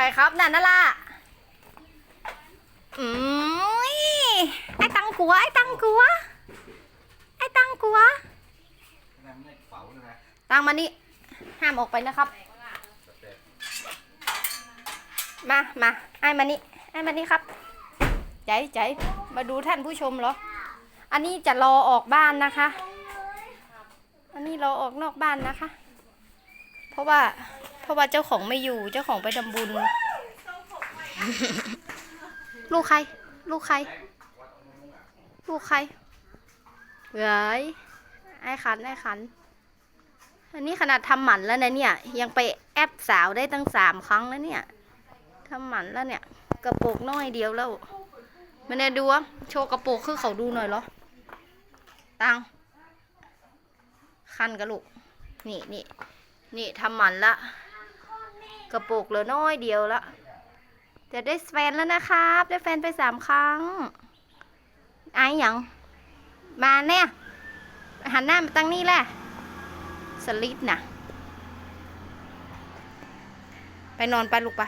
ใครครับนั่นน่ะล่ะอืมไอ้ตังกัว ไอ้ตังกัว ไอ้ตังกัว นั่นไม่เป๋าเลยนะตังมานี่ ห้ามออกไปนะครับ มา มา ไอ้มานี่ ไอ้มานี่ครับ ใจใจมาดูท่านผู้ชมเหรอ อันนี้จะรอออกบ้านนะคะ อันนี้รอออกนอกบ้านนะคะ ราะว่า เพราะว่าเจ้าของไม่อยู่ เจ้าของไปทำบุญ ลูกใคร ลูกใคร ลูกใครเฮ้ยไอ้ขันไอ้ขัน อันนี้ขนาดทำหมันแล้วนะเนี่ย ยังไปแอปสาวได้ตั้งสามครั้งแล้วเนี่ยทำหมันแล้วเนี่ย กระโปรงน้อยเดียวแล้วมาเนี่ยดูว่าโชว์กระโปงคือเขาดูหน่อยเหรอ ตังคันกระลูก นี่นี่ นี่ทำหมันละ กระปุกเหลือน้อยเดียวละจะได้แฟนแล้วนะครับ ได้แฟนไปสามครั้งไอ้ยัง มาเนี่ยหันหน้ามาตั้งนี่แหละ สลิดนะไปนอนไปลูกปะ